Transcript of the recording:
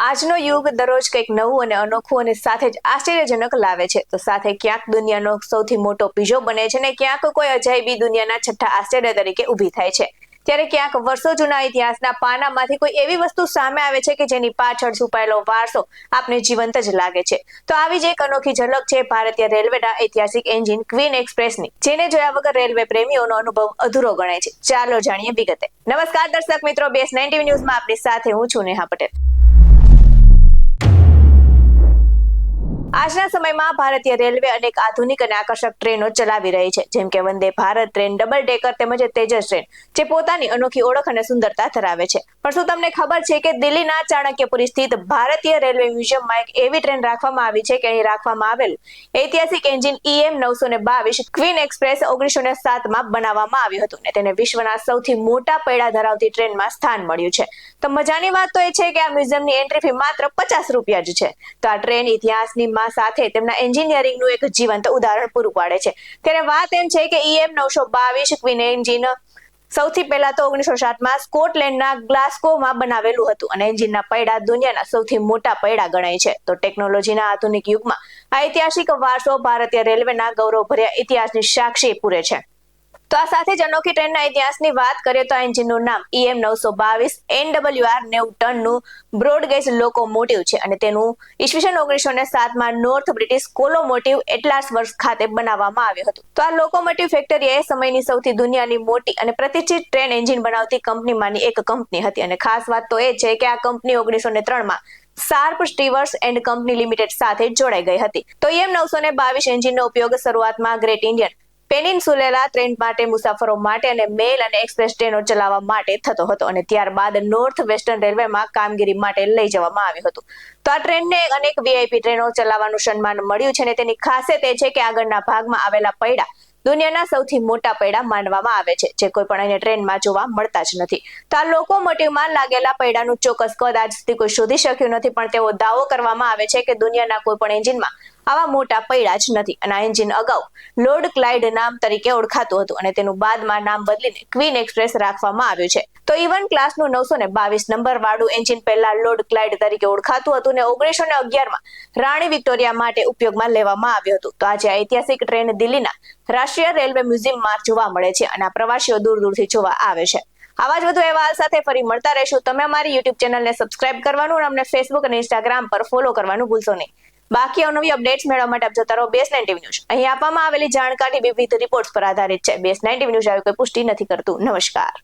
આજનો યુગ દરરોજ કંઈક નવું અને અનોખું અને સાથે જ આશ્ચર્યજનક લાવે છે. તો સાથે ક્યાંક દુનિયાનો સૌથી મોટો પીજો બને છે ને ક્યાંક કોઈ અજાયબી દુનિયાના છઠ્ઠા આશ્ચર્ય તરીકે ઊભી થાય છે. ત્યારે ક્યાંક વર્ષો જૂના ઇતિહાસના પાનામાંથી કોઈ એવી વસ્તુ સામે આવે છે કે જેની પાછળ છુપાયેલો વારસો આપને જીવંત જ લાગે છે. તો આવી જ એક અનોખી ઝલક છે ભારતીય રેલવેના ઐતિહાસિક એન્જિન ક્વીન એક્સપ્રેસની. જેને જોયા વગર રેલવે પ્રેમીઓનો અનુભવ અધૂરો ગણાય છે. ચાલો જાણીએ વિગતે. નમસ્કાર દર્શક મિત્રો, બેસ નાઇન્ટી ન્યૂઝમાં આપની સાથે હું છું નેહા પટેલ. આજના સમયમાં ભારતીય રેલવે અનેક આધુનિક અને આકર્ષક ટ્રેનો ચલાવી રહી છે. જેમ કે Vande Bharat train, double decker તેમજ તેજસ ટ્રેન, જે પોતાની અનોખી ઓળખ અને સુંદરતા ધરાવે છે. પણ શું તમને ખબર છે કે દિલ્હીના ચાણક્યપુરી સ્થિત ભારતીય રેલવે મ્યુઝિયમમાં એક એવી ટ્રેન રાખવામાં આવી છે કે અહીં રાખવામાં આવેલ ઐતિહાસિક એન્જિન ઈએમ નવસો ને બાવીસ ક્વીન એક્સપ્રેસ ઓગણીસો ને સાતમાં બનાવવામાં આવ્યું હતું અને તેને વિશ્વના સૌથી મોટા પૈડા ધરાવતી ટ્રેનમાં સ્થાન મળ્યું છે. તો મજાની વાત તો એ છે કે આ મ્યુઝિયમની એન્ટ્રી ફી માત્ર પચાસ રૂપિયા જ છે. તો આ ટ્રેન ઇતિહાસની માં સાથે તેમના એન્જિનિયરિંગનું એક જીવંત ઉદાહરણ પૂરું પાડે છે. ત્યારે વાત એમ છે કે ઈએમ નવસો બાવીસ ક્વિન એન્જિન સૌથી પહેલા તો ઓગણીસો સાતમાં સ્કોટલેન્ડના ગ્લાસ્કોમાં બનાવેલું હતું અને એન્જિનના પૈડા દુનિયાના સૌથી મોટા પૈડા ગણાય છે. તો ટેકનોલોજીના આધુનિક યુગમાં આ ઐતિહાસિક વારસો ભારતીય રેલવેના ગૌરવભર્યા ઇતિહાસની સાક્ષી પૂરે છે. તો આ સાથે જ અનોખી ટ્રેનના ઇતિહાસની વાત કરીએ તો આ એન્જિનનું નામ ઈએમ નવસો બાવીસ એનડબલ્યુઆર નેવું ટનનું બ્રોડગેજ લોકોમોટિવ છે અને તેનું ઈસવીસન ઓગણીસો ને સાતમાં નોર્થ બ્રિટિશ કોલોમોટિવ એટલાસ વર્ષ ખાતે બનાવવામાં આવ્યું હતું. તો આ લોકોમોટિવ ફેક્ટરી એ સમયની સૌથી દુનિયાની મોટી અને પ્રતિષ્ઠિત ટ્રેન એન્જિન બનાવતી કંપનીમાંની એક કંપની હતી અને ખાસ વાત તો એ છે કે આ કંપની ઓગણીસો ને ત્રણમાં સાર્પ સ્ટીવર્સ એન્ડ કંપની લિમિટેડ સાથે જોડાઈ ગઈ હતી. તો એમ નવસો ને બાવીસ એન્જિનનો ઉપયોગ શરૂઆતમાં ગ્રેટ ઇન્ડિયન પેનિનસુલેલા ટ્રેન માટે મુસાફરો માટે અને મેલ અને એક્સપ્રેસ ટ્રેનો ચલાવવા માટે થતો હતો અને ત્યારબાદ નોર્થ વેસ્ટર્ન રેલવેમાં કામગીરી માટે લઈ જવામાં આવ્યું હતું. તો આ ટ્રેનને અનેક વીઆઈપી ટ્રેનો ચલાવવાનું સન્માન મળ્યું છે અને તેની ખાસિયત એ છે કે આગળના ભાગમાં આવેલા પૈડા દુનિયાના સૌથી મોટા પૈડા માનવામાં આવે છે, જે કોઈ પણ અન્ય ટ્રેનમાં જોવા મળતા જ નથી. તો આ લોકોમોટિવમાં લાગેલા પૈડાનું ચોક્કસ કદ આજ સુધી કોઈ શોધી શક્યું નથી, પણ તેવો દાવો કરવામાં આવે છે કે દુનિયાના કોઈ પણ એન્જિનમાં આવા મોટા પૈડા જ નથી. અને આ એન્જિન અગાઉ લોર્ડ ક્લાઇડ નામ તરીકે ઓળખાતું હતું અને તેનું બાદમાં નામ બદલીને ક્વીન એક્સપ્રેસ રાખવામાં આવ્યું છે. તો ઇવન ક્લાસનું નવસો ને બાવીસ નંબર વાળું એન્જિન પહેલા લોર્ડ ક્લાઇડ તરીકે ઓળખાતું હતું ને ઓગણીસો ને અગિયારમાં રાણી વિક્ટોરિયા માટે ઉપયોગમાં લેવામાં આવ્યું હતું. તો આજે ઐતિહાસિક ટ્રેન દિલ્હીના રાષ્ટ્રીય રેલવે મ્યુઝિયમમાં જોવા મળે છે અને આ પ્રવાસીઓ દૂર દૂરથી જોવા આવે છે. આવા જ વધુ અહેવાલ સાથે ફરી મળતા રહેશું. તમે અમારી યુટ્યુબ ચેનલને સબસ્ક્રાઇબ કરવાનું અને અમને ફેસબુક અને ઇન્સ્ટાગ્રામ પર ફોલો કરવાનું ભૂલશો નહીં. બાકી અવનવી અપડેટ્સ મેળવવા માટે આપ જોતા રહો બેસ નાઇન્ટી ન્યૂઝ અહીં આપવામાં આવેલી જાણકારી વિવિધ રિપોર્ટ્સ પર આધારિત છે. બેસ નાઇન્ટી ન્યૂઝ આવી કોઈ પુષ્ટિ નથી કરતું. નમસ્કાર.